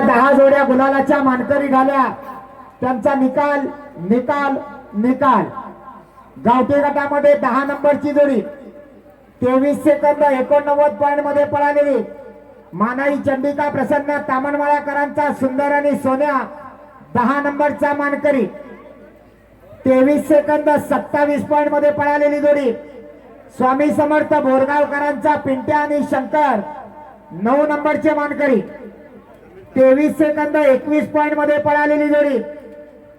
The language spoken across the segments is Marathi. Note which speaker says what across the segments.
Speaker 1: दहा जोड्या गुलालाच्या मानकरी झाल्या. त्यांचा निकाल निकाल निकाल. गावठी गटामध्ये दहा नंबरची जोडी. तेवीस सेकंद एकोणनव्वद पॉईंटमध्ये पळालेली. मानाई चंडिका प्रसन्न तामणमाळाकरांचा सुंदर आणि सोन्या दहा नंबरचा मानकरी. तेवीस सेकंद सत्तावीस पॉईंटमध्ये पळालेली जोडी. स्वामी समर्थ बोरगावकरांचा पिंट्या आणि शंकर नऊ नंबरचे मानकरी. तेवीस सेकंद एकवीस पॉइंटमध्ये पळालेली जोडी.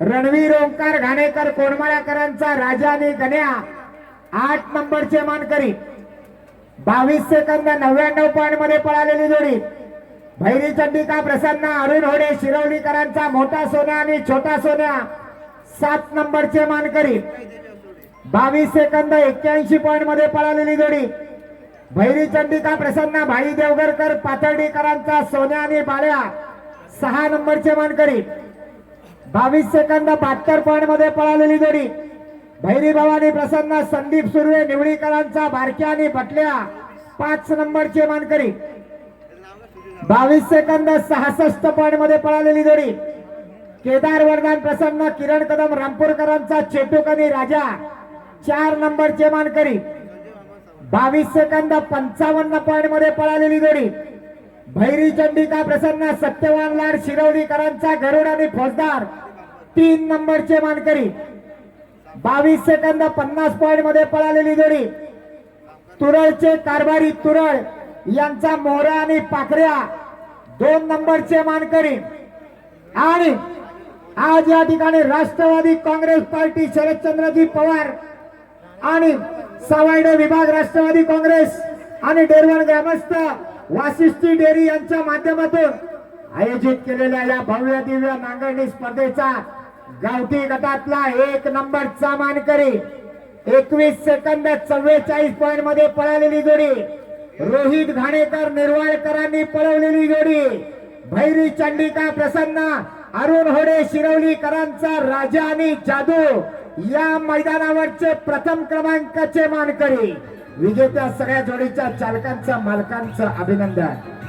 Speaker 1: रणवीर ओंकार घाणेकर कोणमाळ्याकरांचा राजा आणि गण्या. आठ नंबरचे मानकरी. बावीस सेकंद नव्याण्णव पॉइंटमध्ये पळालेली जोडी. भैरी चंडिका प्रसन्न अरुण होडे शिरवलीकरांचा मोठा सोन्या आणि छोटा सोन्या. सात नंबरचे मानकरी. बावीस सेकंद एक्क्याऐंशी पॉइंटमध्ये पळालेली जोडी. भैरी चंडिका प्रसन्न भाई देवगरकर पाथर्डीकरांचा सोन्या आणि बाळ्या. सहा नंबरचे मानकरी. बावीस सेकंद बहात्तर पॉईंटमध्ये पळालेली जोडी. भैरी भवानी प्रसन्न संदीप सुर्वे निवडीकरांचा बारक्या आणि बटल्या पाच नंबरचे मानकरी. बावीस सेकंद सहासष्ट पॉईंटमध्ये पळालेली जोडी. केदार वरदान प्रसन्न किरण कदम रामपूरकरांचा चेटूक आणि राजा. चार नंबरचे मानकरी. बावीस सेकंद पंचावन्न पॉईंटमध्ये पळालेली जोडी. भैरी चंडिका प्रसन्न सत्यवान लाड शिरवलीकरांचा गरुड आणि फौजदार. तीन नंबरचे मानकरी. बावीस सेकंद पन्नास पॉइंटमध्ये पळालेली जोडी. तुरळचे कारभारी तुरळ यांचा मोहरा आणि पाखऱ्या. दोन नंबरचे मानकरी. आणि आज या ठिकाणी राष्ट्रवादी काँग्रेस पार्टी शरदचंद्रजी पवार आणि सवाईडे विभाग राष्ट्रवादी काँग्रेस आणि डेरवण ग्रामस्थ वासिष्ठी डेअरी यांच्या माध्यमातून आयोजित केलेल्या या भव्य दिव्य नांगरणी स्पर्धेचा गावठी गटातला एक नंबरचा मानकरी एकवीस सेकंद चव्वेचाळीस पॉइंटमध्ये पळालेली जोडी रोहित घाणेकर निर्वाळकरांनी पळवलेली जोडी भैरी चंडिका प्रसन्न अरुण होडे शिरवलीकरांचा राजा आणि जादू या मैदानावरचे प्रथम क्रमांकाचे मानकरी. विजेत्या सगळ्या जोडीच्या चालकांचं मालकांचं अभिनंदन.